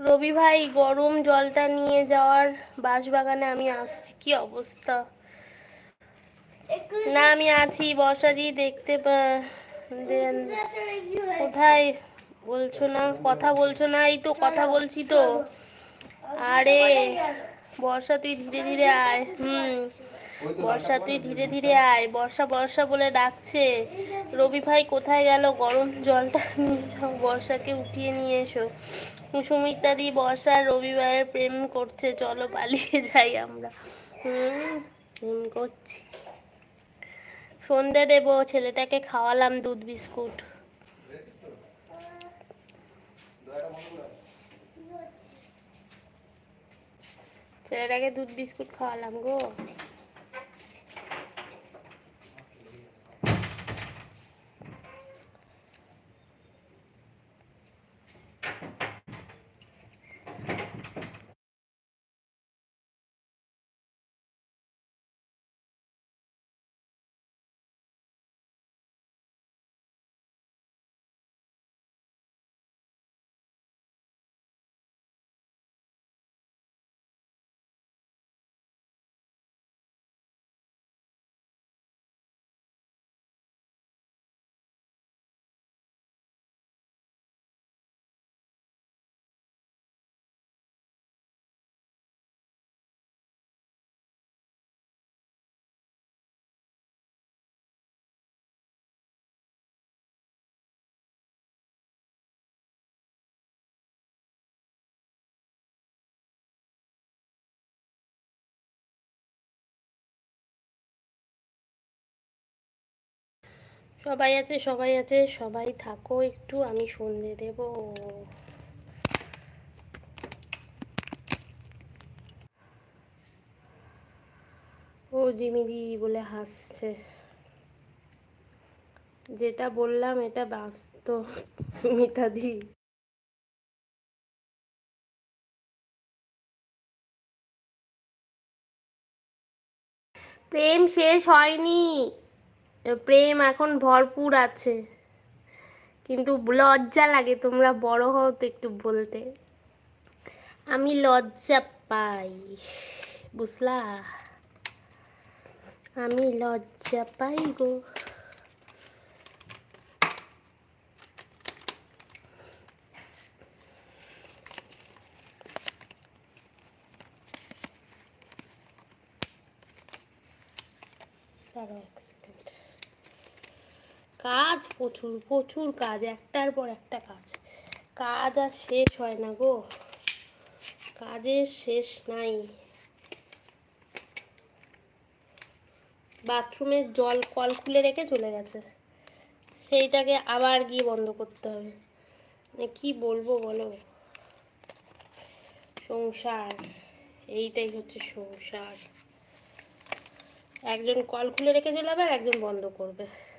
রবি ভাই গরম জলটা নিয়ে যাওয়ার বাঁশবাগানে আমি আসছি কি অবস্থা? না আমি আছি বর্ষা বর্ষাদি দেখতে কোথায় বলছো না কথা বলছো না এই তো কথা বলছি তো। আরে বর্ষা তুই ধীরে ধীরে আয় হুম। বর্ষা তুই ধীরে ধীরে আয়। বর্ষা বর্ষা বলে ডাকছে। রবি ভাই, কোথায় গেল? গরম জলটা নিয়ে যাও, বর্ষাকে উঠিয়ে নিয়ে এসো। সুমিতা দি, বর্ষা রবি ভাইয়ের প্রেম করছে। চলো, পালিয়ে যাই আমরা। হুম, প্রেম করছি। সন্ধে দেবো, ছেলেটাকে খাওয়ালাম দুধ, বিস্কুট। ছেলেটাকে দুধ, বিস্কুট খাওয়ালাম গো। সবাই আছে সবাই আছে, সবাই থাকো একটু, আমি সন্ধে দেব। ও জিমিদি বলে হাসছে। যেটা বললাম, এটা বাস্তব মিতাদি প্রেম শেষ হয়নি। প্রেম এখন ভরপুর আছে। কিন্তু লজ্জা লাগে, তোমরা বড় হও তো একটু বলতে। আমি লজ্জা পাই, বুঝলা? আমি লজ্জা পাই গো। দাঁড়াও এক সেকেন্ড কাজ প্রচুর প্রচুর কাজ, একটার পর একটা কাজ। কাজ আর শেষ হয় না গো। কাজের শেষ নাই। বাথরুমের জল, কল খুলে রেখে চলে গেছে। সেইটাকে আবার গিয়ে বন্ধ করতে হবে। মানে কি বলব বলো? সংসার, এইটাই হচ্ছে সংসার। একজন কল খুলে রেখে চলে যাবে আর একজন বন্ধ করবে।